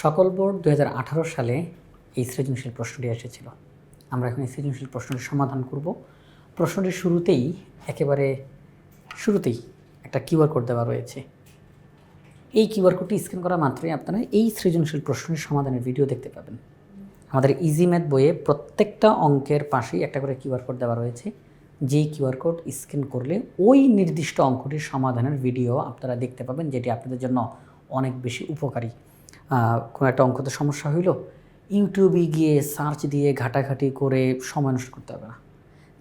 সকল বোর্ড দু হাজার আঠারো সালে এই সৃজনশীল প্রশ্নটি এসেছিল। আমরা এখন এই সৃজনশীল প্রশ্নটির সমাধান করব। প্রশ্নটির শুরুতেই, একেবারে শুরুতেই একটা কিউআর কোড দেওয়া রয়েছে। এই কিউআর কোডটি স্ক্যান করা মাত্রই আপনারা এই সৃজনশীল প্রশ্নের সমাধানের ভিডিও দেখতে পাবেন। আমাদের ইজি ম্যাথ বইয়ে প্রত্যেকটা অঙ্কের পাশেই একটা করে কিউআর কোড দেওয়া রয়েছে। যেই কিউআর কোড স্ক্যান করলে ওই নির্দিষ্ট অঙ্কটির সমাধানের ভিডিও আপনারা দেখতে পাবেন, যেটি আপনাদের জন্য অনেক বেশি উপকারী। কোনো একটা অঙ্কতে সমস্যা হইল, ইউটিউবে গিয়ে সার্চ দিয়ে ঘাটাঘাটি করে সময় নষ্ট করতে হবে না।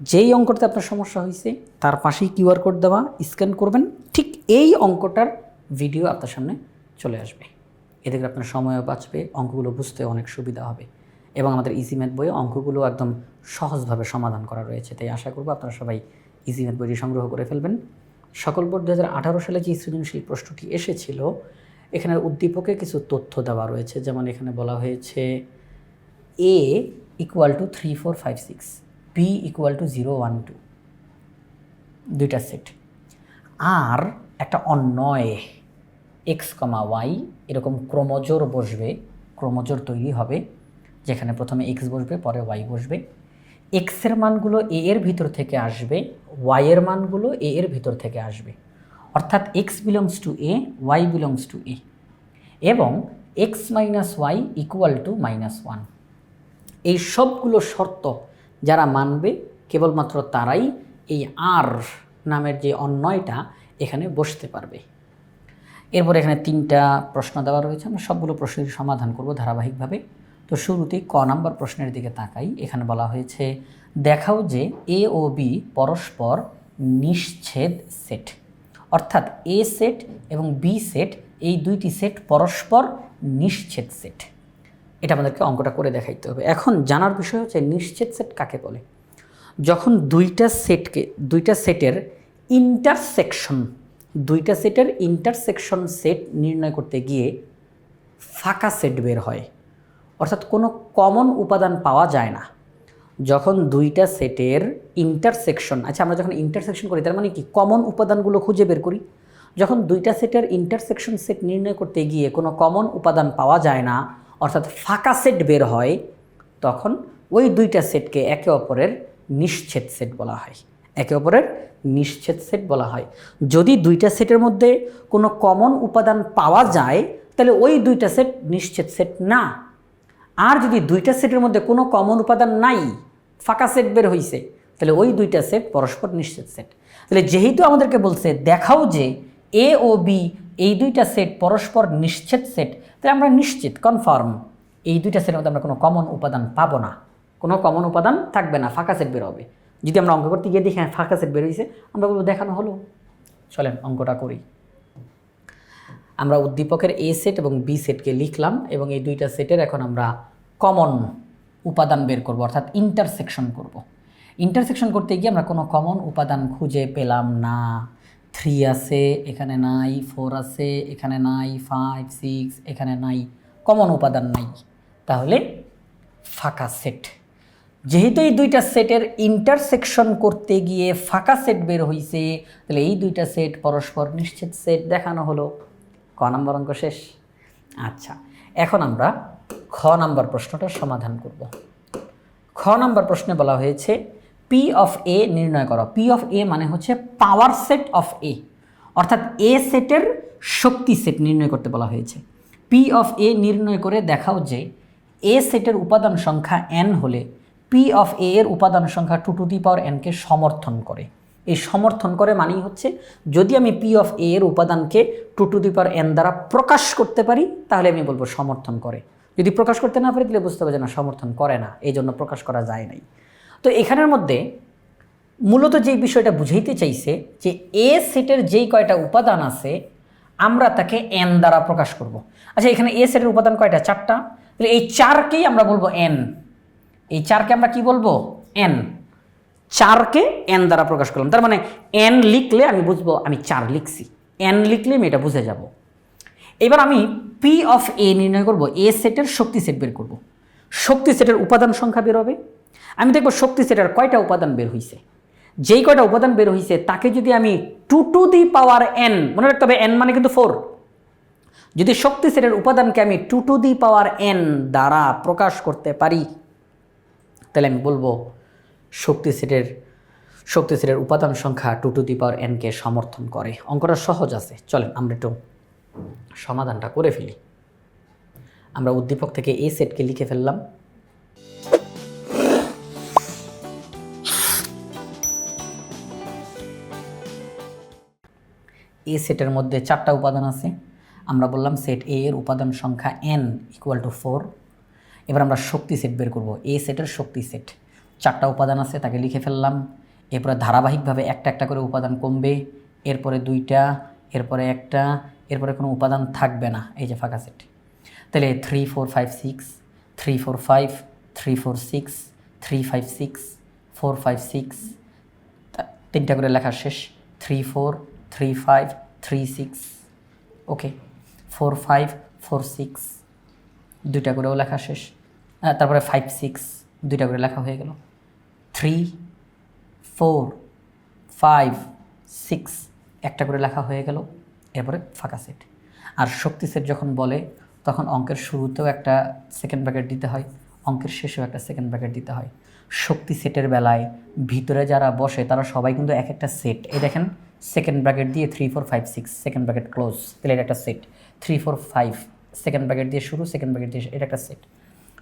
যেই অঙ্কটাতে আপনার সমস্যা হয়েছে তার পাশেই কিউআর কোড দেওয়া স্ক্যান করবেন, ঠিক এই অঙ্কটার ভিডিও আপনার সামনে চলে আসবে। এতে করে আপনার সময়ও বাঁচবে, অঙ্কগুলো বুঝতে অনেক সুবিধা হবে এবং আমাদের ইজি ম্যাথ বইয়ে অঙ্কগুলো একদম সহজভাবে সমাধান করা রয়েছে। তাই আশা করব আপনারা সবাই ইজি ম্যাথ বইটি সংগ্রহ করে ফেলবেন। সকল বোর্ড দু সালে যে সৃজনশীল প্রশ্নটি এসেছিল এখানে উদ্দীপকে কিছু তথ্য দেওয়া রয়েছে। যেমন এখানে বলা হয়েছে A equal to three four five six B equal to zero one two দুইটা সেট আর একটা অন্যয় এক্স কমা ওয়াই এরকম ক্রমজোর বসবে, ক্রমজোর তৈরি হবে, যেখানে প্রথমে এক্স বসবে, পরে ওয়াই বসবে। এক্সের মানগুলো এ এর ভিতর থেকে আসবে ওয়াইয়ের মানগুলো এ এর ভিতর থেকে আসবে। অর্থাৎ X belongs to A Y belongs to A এবং X minus Y equal to minus one এই সবগুলো শর্ত যারা মানবে, কেবলমাত্র তারাই এই আর নামের যে অন্যয়টা এখানে বসতে পারবে। এরপর এখানে তিনটা প্রশ্ন দেওয়া রয়েছে, আমরা সবগুলো প্রশ্নের সমাধান করব ধারাবাহিকভাবে। তো শুরুতেই ক নাম্বার প্রশ্নের দিকে তাকাই, এখানে বলা হয়েছে, দেখাও যে এ ও বি পরস্পর নিশ্ছেদ সেট অর্থাৎ এ সেট এবং বি সেট এই দুইটি সেট পরস্পর নিশ্ছেদ সেট এটা আমাদেরকে অঙ্কটা করে দেখাইতে হবে। এখন জানার বিষয় হচ্ছে নিশ্চিত সেট কাকে বলে? যখন দুইটা সেটকে দুইটা সেটের ইন্টারসেকশন দুইটা সেটের ইন্টারসেকশন সেট নির্ণয় করতে গিয়ে ফাঁকা সেট বের হয়। অর্থাৎ কোনো কমন উপাদান পাওয়া যায় না। যখন দুইটা সেটের ইন্টারসেকশন আচ্ছা আমরা যখন ইন্টারসেকশন করি, তার মানে কি? কমন উপাদানগুলো খুঁজে বের করি। যখন দুইটা সেটের ইন্টারসেকশন সেট নির্ণয় করতে গিয়ে কোনো কমন উপাদান পাওয়া যায় না, অর্থাৎ ফাঁকা সেট বের হয়, তখন ওই দুইটা সেটকে একে অপরের নিশ্ছেদ সেট বলা হয়। একে অপরের নিশ্ছেদ সেট বলা হয়। যদি দুইটা সেটের মধ্যে কোনো কমন উপাদান পাওয়া যায়, তাহলে ওই দুইটা সেট নিশ্ছেদ সেট না। আর যদি দুইটা সেটের মধ্যে কোনো কমন উপাদান নাই ফাঁকা সেট বের হইছে। তাহলে ওই দুইটা সেট পরস্পর নিশ্চিত সেট তাহলে যেহেতু আমাদেরকে বলছে, দেখাও যে এ ও বি এই দুইটা সেট পরস্পর নিশ্চিত সেট তাহলে আমরা নিশ্চিত কনফার্ম এই দুইটা সেটের মধ্যে আমরা কোনো কমন উপাদান পাবো না। কোনো কমন উপাদান থাকবে না, ফাঁকা সেট বের হবে। যদি আমরা অঙ্ক করতে গিয়ে দেখি হ্যাঁ ফাঁকা সেট বের হয়েছে আমরা বলব দেখানো হলো। চলেন অঙ্কটা করি। আমরা উদ্দীপকের এ সেট এবং বি সেটকে লিখলাম এবং এই দুইটা সেটের এখন আমরা কমন উপাদান বের করব, অর্থাৎ ইন্টারসেকশন করব। ইন্টারসেকশন করতে গিয়ে আমরা কোনো কমন উপাদান খুঁজে পেলাম না। থ্রি আছে, এখানে নাই ফোর আছে, এখানে নাই ফাইভ সিক্স এখানে নাই কমন উপাদান নাই। তাহলে ফাঁকা সেট যেহেতু এই দুইটা সেটের ইন্টারসেকশন করতে গিয়ে ফাঁকা সেট বের হইছে, তাহলে এই দুইটা সেট পরস্পর নিশ্চিত সেট দেখানো হলো। ক নম্বর অঙ্ক শেষ? আচ্ছা এখন আমরা খ নাম্বার প্রশ্নটার সমাধান করব। খ নাম্বার প্রশ্নে বলা হয়েছে পি অফ এ নির্ণয় করো। পি অফ এ মানে হচ্ছে পাওয়ার সেট অফ এ অর্থাৎ এ সেটের শক্তি সেট নির্ণয় করতে বলা হয়েছে। পি অফ এ নির্ণয় করে দেখাও যে এ সেটের উপাদান সংখ্যা এন হলে পি অফ এ এর উপাদান সংখ্যা টু টু দি পাওয়ার এনকে সমর্থন করে। এই সমর্থন করে মানেই হচ্ছে, যদি আমি পি অফ এ এর উপাদানকে two to the power n দ্বারা প্রকাশ করতে পারি, তাহলে আমি বলব সমর্থন করে। যদি প্রকাশ করতে না পারি, তাহলে বুঝতে হবে যে না, সমর্থন করে না। এই জন্য প্রকাশ করা যায় নাই। তো এখানের মধ্যে মূলত যেই বিষয়টা বুঝাইতে চাইছে, যে এ সেটের যেই কয়টা উপাদান আছে, আমরা তাকে এন দ্বারা প্রকাশ করব। আচ্ছা এখানে এ সেটের উপাদান কয়টা? চারটা। তাহলে এই চারকেই আমরা বলব এন। এই চারকে আমরা কি বলব? এন। চারকে এন দ্বারা প্রকাশ করলাম। তার মানে এন লিখলে আমি বুঝব, আমি চার লিখছি। এন লিখলে আমি এটা বুঝে যাব। এবার আমি পি অফ এ নির্ণয় করব এ সেটের শক্তি সেট বের করব। শক্তি সেটের উপাদান সংখ্যা বের হবে। আমি দেখব শক্তি সেটের কয়টা উপাদান বের হইছে। যেই কয়টা উপাদান বের হইছে, তাকে যদি আমি two to the power n মনে রাখতে হবে এন মানে কিন্তু ফোর যদি শক্তি সেটের উপাদানকে আমি two to the power n দ্বারা প্রকাশ করতে পারি, তাহলে আমি বলব শক্তি সেটের শক্তি সেটের উপাদান সংখ্যা টু টু দি পাওয়ার এনকে সমর্থন করে। অঙ্কটা সহজ আছে, চলেন আমরা একটু সমাধানটা করে ফেলি। আমরা উদ্দীপক থেকে এই সেটকে লিখে ফেললাম। এ সেটের মধ্যে চারটা উপাদান আছে। আমরা বললাম সেট এ এর উপাদান সংখ্যা এন ইকুয়াল টু ফোর এবার আমরা শক্তি সেট বের করব। এ সেটের শক্তি সেট। চারটা উপাদান আছে, তাকে লিখে ফেললাম। এরপরে ধারাবাহিকভাবে একটা একটা করে উপাদান কমবে। এরপরে দুইটা, এরপরে একটা এরপরে কোনো উপাদান থাকবে না, এই যে ফাঁকা সেট। তাহলে three four five six three four five three four six three five six four five six তিনটা করে লেখা শেষ। Three four three five three six okay four five four six দুইটা করেও লেখা শেষ। তারপরে ফাইভ সিক্স দুইটা করে লেখা হয়ে গেল। থ্রি ফোর ফাইভ সিক্স একটা করে লেখা হয়ে গেল। এরপরে ফাঁকা সেট। আর শক্তি সেট যখন বলে, তখন অঙ্কের শুরুতেও একটা সেকেন্ড ব্র্যাকেট দিতে হয়, অঙ্কের শেষেও একটা সেকেন্ড ব্র্যাকেট দিতে হয়। শক্তি সেটের বেলায় ভিতরে যারা বসে, তারা সবাই কিন্তু এক একটা সেট। এই দেখেন সেকেন্ড ব্র্যাকেট দিয়ে three four five six second bracket close তাহলে এটা একটা set. Three four five second bracket দিয়ে শুরু সেকেন্ড ব্র্যাকেট দিয়ে এটা একটা সেট।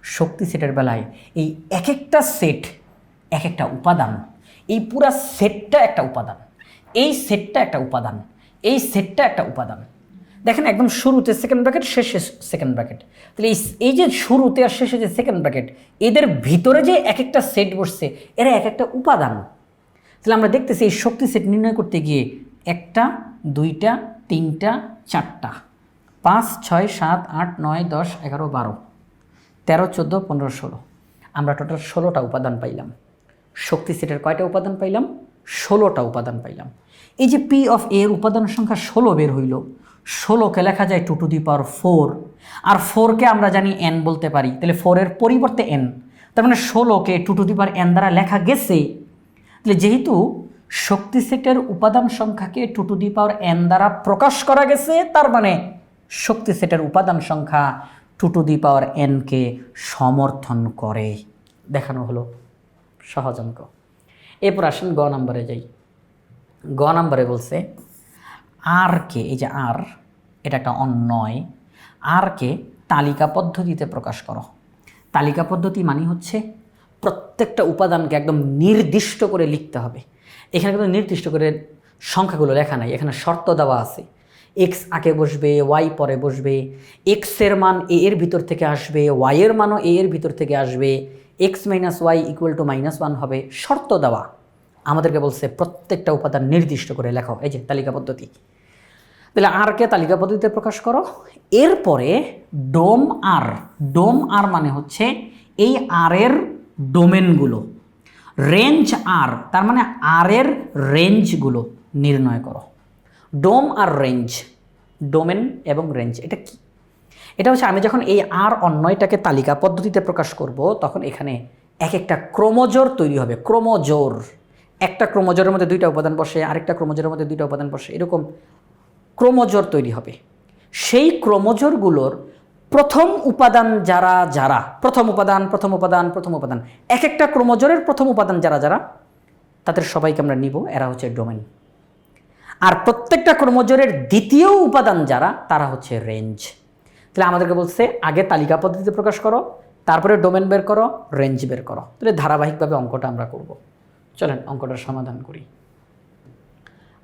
শক্তি সেটের বেলায় এই এক একটা সেট এক একটা উপাদান। এই পুরা সেটটা একটা উপাদান। এই সেটটা একটা উপাদান। এই সেটটা একটা উপাদান। দেখেন একদম শুরুতে সেকেন্ড ব্র্যাকেট শেষে সেকেন্ড ব্র্যাকেট তাহলে এই এই যে শুরুতে আর শেষে যে সেকেন্ড ব্র্যাকেট এদের ভিতরে যে এক একটা সেট বসছে, এরা এক একটা উপাদান। তাহলে আমরা দেখতেছি এই শক্তি সেট নির্ণয় করতে গিয়ে একটা, দুইটা, তিনটা, চারটা। পাঁচ, ছয়, সাত, আট, নয়, দশ, এগারো, বারো। তেরো, চোদ্দ, পনেরো, ষোলো। আমরা টোটাল ষোলোটা উপাদান পাইলাম। শক্তি সেটের কয়টা উপাদান পাইলাম? ষোলোটা উপাদান পাইলাম। এই যে পি অফ এর উপাদান সংখ্যা ষোলো বের হইল, ষোলোকে লেখা যায় two to the power four আর ফোরকে আমরা জানি এন বলতে পারি। তাহলে ফোরের পরিবর্তে এন তার মানে ষোলোকে two to the power n দ্বারা লেখা গেছে। তাহলে যেহেতু শক্তি সেটের উপাদান সংখ্যাকে two to the power n দ্বারা প্রকাশ করা গেছে, তার মানে শক্তি সেটের উপাদান সংখ্যা টু টু দি পাওয়ার এনকে সমর্থন করে। দেখানো হলো সহজ অঙ্ক। এরপর আসেন গ নম্বরে যাই। গ নম্বরে বলছে, আর কে? এই যে আর এটা একটা অন্যয়। আর কে? তালিকা পদ্ধতিতে প্রকাশ করো। তালিকা পদ্ধতি মানে হচ্ছে প্রত্যেকটা উপাদানকে একদম নির্দিষ্ট করে লিখতে হবে। এখানে কিন্তু নির্দিষ্ট করে সংখ্যাগুলো লেখা নাই, এখানে শর্ত দেওয়া আছে। এক্স আগে বসবে ওয়াই পরে বসবে এক্সের মান এ এর ভিতর থেকে আসবে ওয়াই এর মানও এ এর ভিতর থেকে আসবে X minus Y equal to minus one হবে, শর্ত দেওয়া। আমাদেরকে বলছে প্রত্যেকটা উপাদান নির্দিষ্ট করে লেখো। এই যে তালিকা পদ্ধতি। তাহলে আরকে তালিকা পদ্ধতিতে প্রকাশ করো? এরপরে ডোম আর। ডোম আর মানে হচ্ছে এই আরের ডোমেনগুলো। রেঞ্জ আর, তার মানে আরের রেঞ্জগুলো নির্ণয় করো। ডোম আর রেঞ্জ। ডোমেন এবং রেঞ্জ, এটা কি? এটা হচ্ছে আমি যখন এই আর অন্যয়টাকে তালিকা পদ্ধতিতে প্রকাশ করব, তখন এখানে এক একটা ক্রোমোজোর তৈরি হবে। ক্রোমোজোর। একটা ক্রোমোজোরের মধ্যে দুইটা উপাদান বসে, আরেকটা ক্রোমোজোরের মধ্যে দুইটা উপাদান বসে, এরকম ক্রোমোজোর তৈরি হবে। সেই ক্রোমোজোরগুলোর প্রথম উপাদান যারা যারা, প্রথম উপাদান প্রথম উপাদান প্রথম উপাদান এক একটা ক্রোমোজোরের প্রথম উপাদান যারা যারা, তাদের সবাইকে আমরা নিব, এরা হচ্ছে ডোমেন আর প্রত্যেকটা ক্রোমোজোরের দ্বিতীয় উপাদান যারা, তারা হচ্ছে রেঞ্জ। তাহলে আমাদেরকে বলছে, আগে তালিকা পদ্ধতিতে প্রকাশ করো, তারপরে ডোমেন বের করো, রেঞ্জ বের করো। তাহলে ধারাবাহিকভাবে অঙ্কটা আমরা করব। চলেন অঙ্কটার সমাধান করি।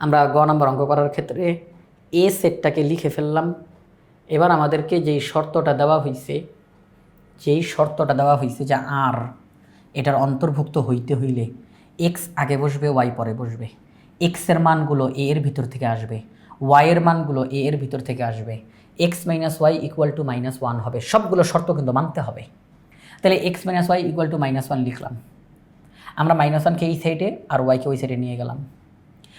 আমরা গ নম্বর অঙ্ক করার ক্ষেত্রে এ সেটটাকে লিখে ফেললাম। এবার আমাদেরকে যেই শর্তটা দেওয়া হয়েছে যেই শর্তটা দেওয়া হয়েছে যে আর, এটার অন্তর্ভুক্ত হইতে হইলে এক্স আগে বসবে ওয়াই পরে বসবে। এক্সের মানগুলো এ এর ভিতর থেকে আসবে ওয়াইয়ের মানগুলো এ এর ভিতর থেকে আসবে। X minus Y equal to minus one হবে। সবগুলো শর্ত কিন্তু মানতে হবে। তাহলে X minus Y equal to minus one লিখলাম। আমরা মাইনাস ওয়ানকে এই সাইডে আর ওয়াইকে ওই সাইডে নিয়ে গেলাম।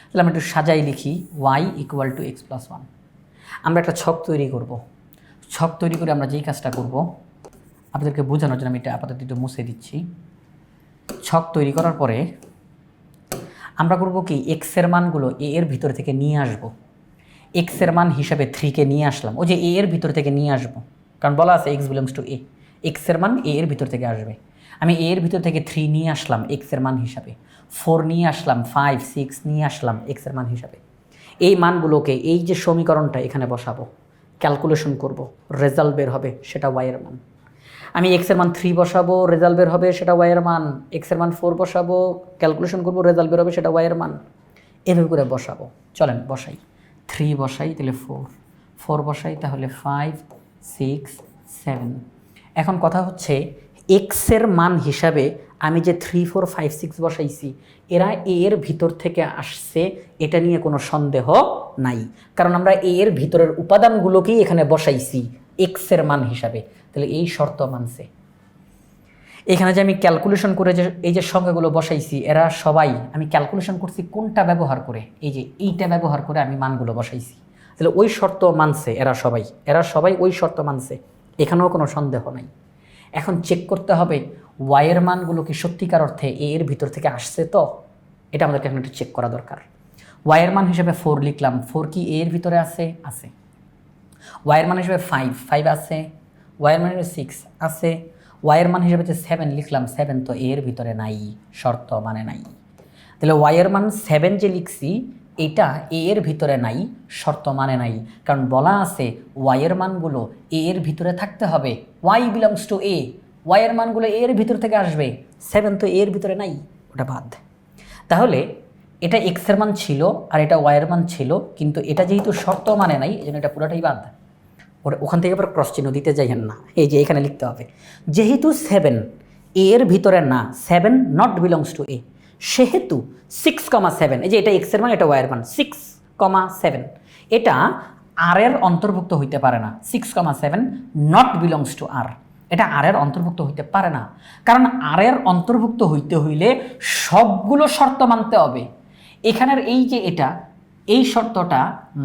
তাহলে আমরা একটু সাজাই লিখি Y equal to X plus one আমরা একটা ছক তৈরি করব। ছক তৈরি করে আমরা যেই কাজটা করব, আপনাদেরকে বোঝানোর জন্য আমি এটা আপাতত একটু মুছে দিচ্ছি। ছক তৈরি করার পরে আমরা করব কি এক্সের মানগুলো এ এর ভিতর থেকে নিয়ে আসব। এক্সের মান হিসাবে থ্রিকে নিয়ে আসলাম। ও যে এ এর ভিতর থেকে নিয়ে আসব। কারণ বলা আছে এক্স বিলংস টু এ এক্সের মান এ এর ভিতর থেকে আসবে। আমি এর ভিতর থেকে থ্রি নিয়ে আসলাম এক্সের মান হিসাবে। ফোর নিয়ে আসলাম ফাইভ সিক্স নিয়ে আসলাম এক্সের মান হিসাবে। এই মানগুলোকে, এই যে সমীকরণটা এখানে বসাবো ক্যালকুলেশন করব রেজাল্ট বের হবে সেটা ওয়াইয়ের মান। আমি এক্সের মান থ্রি বসাবো রেজাল্ট বের হবে সেটা ওয়াইয়ের মান। এক্সের মান ফোর বসাবো ক্যালকুলেশন করব রেজাল্ট বের হবে সেটা ওয়াইয়ের মান। এভাবে করে বসাবো। চলেন, বসাই। থ্রি বসাই, তাহলে ফোর ফোর বসাই, তাহলে ফাইভ সিক্স সেভেন এখন কথা হচ্ছে এক্সের মান হিসাবে আমি যে থ্রি ফোর ফাইভ সিক্স বসাইছি, এরা এ এর ভিতর থেকে আসছে, এটা নিয়ে কোনো সন্দেহ নাই। কারণ আমরা এ এর ভিতরের উপাদানগুলোকেই এখানে বসাইছি এক্সের মান হিসাবে। তাহলে এই শর্ত মানছে। এখানে যে আমি ক্যালকুলেশন করে যে, এই যে সংখ্যাগুলো বসাইছি, এরা সবাই, আমি ক্যালকুলেশন করছি কোনটা ব্যবহার করে? এই যে এইটা ব্যবহার করে আমি মানগুলো বসাইছি। তাহলে ওই শর্ত মানছে এরা সবাই। এরা সবাই ওই শর্ত মানছে। এখানেও কোনো সন্দেহ নাই। এখন চেক করতে হবে ওয়াইয়ের মানগুলো কি সত্যিকার অর্থে এ এর ভিতর থেকে আসছে তো? এটা আমাদেরকে এখন একটু চেক করা দরকার। ওয়াইয়ের মান হিসেবে ফোর লিখলাম। ফোর কি এ এর ভিতরে আছে? আছে। ওয়াইয়ের মান হিসেবে ফাইভ ফাইভ আছে। ওয়াইয়ের মান হিসেবে সিক্স আছে। ওয়াইয়ের মান হিসেবে যে সেভেন লিখলাম সেভেন তো এর ভিতরে নাই, শর্ত মানে নাই। তাহলে ওয়াইয়ের মান সেভেন যে লিখছি এটা এ এর ভিতরে নাই, শর্ত মানে নাই। কারণ বলা আছে, ওয়াইয়ের মানগুলো এ এর ভিতরে থাকতে হবে। ওয়াই বিলংস টু এ ওয়াইয়ের মানগুলো এ এর ভিতর থেকে আসবে। সেভেন তো এ এর ভিতরে নাই, ওটা বাদ। তাহলে এটা এক্সের মান ছিল আর এটা ওয়াইয়ের মান ছিল, কিন্তু এটা যেহেতু শর্ত মানে নাই এই জন্য এটা পুরোটাই বাদ। ওর ওখান থেকে আবার ক্রস চিহ্ন দিতে যাইয়েন না, এই যে এখানে লিখতে হবে। যেহেতু সেভেন এ এর ভিতরে না seven not belongs to A সেহেতু সিক্স কমা সেভেন এই যে এটা এক্সের মান, এটা ওয়াইয়ের মান সিক্স কমা সেভেন এটা আর এর অন্তর্ভুক্ত হইতে পারে না six comma seven not belongs to আর এটা আর এর অন্তর্ভুক্ত হইতে পারে না। কারণ আর এর অন্তর্ভুক্ত হইতে হইলে সবগুলো শর্ত মানতে হবে। এখানের এই যে এটা, এই শর্তটা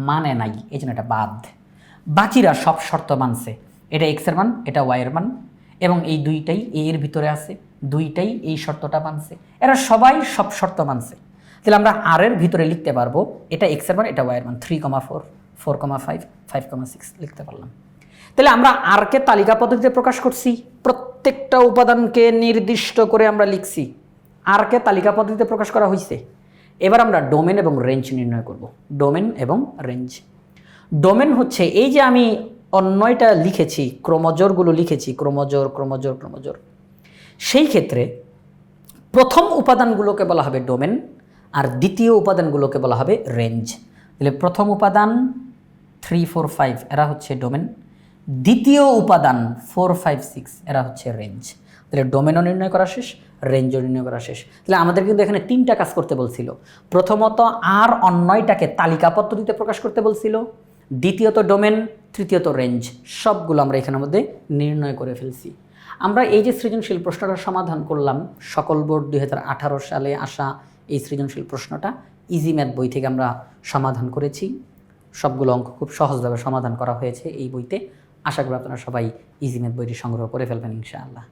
মানে নাই, এই জন্য এটা বাদ। বাকিরা সব শর্ত মানছে। এটা এক্সের মান, এটা ওয়াইয়ের মান, এবং এই দুইটাই এ এর ভিতরে আছে। দুইটাই এই শর্তটা মানছে। এরা সবাই সব শর্ত মানছে। তাহলে আমরা আর এর ভিতরে লিখতে পারব, এটা এক্সের মান, এটা ওয়াইয়ের মান three comma four four comma five five comma six লিখতে পারলাম। তাহলে আমরা আরকে তালিকা পদ্ধতিতে প্রকাশ করছি। প্রত্যেকটা উপাদানকে নির্দিষ্ট করে আমরা লিখছি। আরকে তালিকা পদ্ধতিতে প্রকাশ করা হয়েছে এবার আমরা ডোমেন এবং রেঞ্জ নির্ণয় করব। ডোমেন এবং রেঞ্জ ডোমেন হচ্ছে এই যে আমি অন্যয়টা লিখেছি, ক্রমজোরগুলো লিখেছি, ক্রমজোর ক্রমজোর ক্রমজোর। সেই ক্ষেত্রে প্রথম উপাদানগুলোকে বলা হবে ডোমেন আর দ্বিতীয় উপাদানগুলোকে বলা হবে রেঞ্জ। তাহলে প্রথম উপাদান থ্রি, ফোর, ফাইভ, এরা হচ্ছে ডোমেন। দ্বিতীয় উপাদান ফোর, ফাইভ, সিক্স, এরা হচ্ছে রেঞ্জ। তাহলে ডোমেনও নির্ণয় করা শেষ, রেঞ্জও নির্ণয় করা শেষ। তাহলে আমাদের কিন্তু এখানে তিনটা কাজ করতে বলছিল। প্রথমত, আর অন্যয়টাকে তালিকা পদ্ধতিতে প্রকাশ করতে বলছিল। দ্বিতীয়ত ডোমেন, তৃতীয়ত রেঞ্জ। সবগুলো আমরা এখানের মধ্যে নির্ণয় করে ফেলছি। আমরা এই যে সৃজনশীল প্রশ্নটা সমাধান করলাম, সকল বোর্ড দুই হাজার আঠারো সালে আসা এই সৃজনশীল প্রশ্নটা ইজি ম্যাথ বই থেকে আমরা সমাধান করেছি। সবগুলো অঙ্ক খুব সহজভাবে সমাধান করা হয়েছে এই বইতে। আশা করি আপনারা সবাই ইজি ম্যাথ বইটি সংগ্রহ করে ফেলবেন ইনশাআল্লাহ।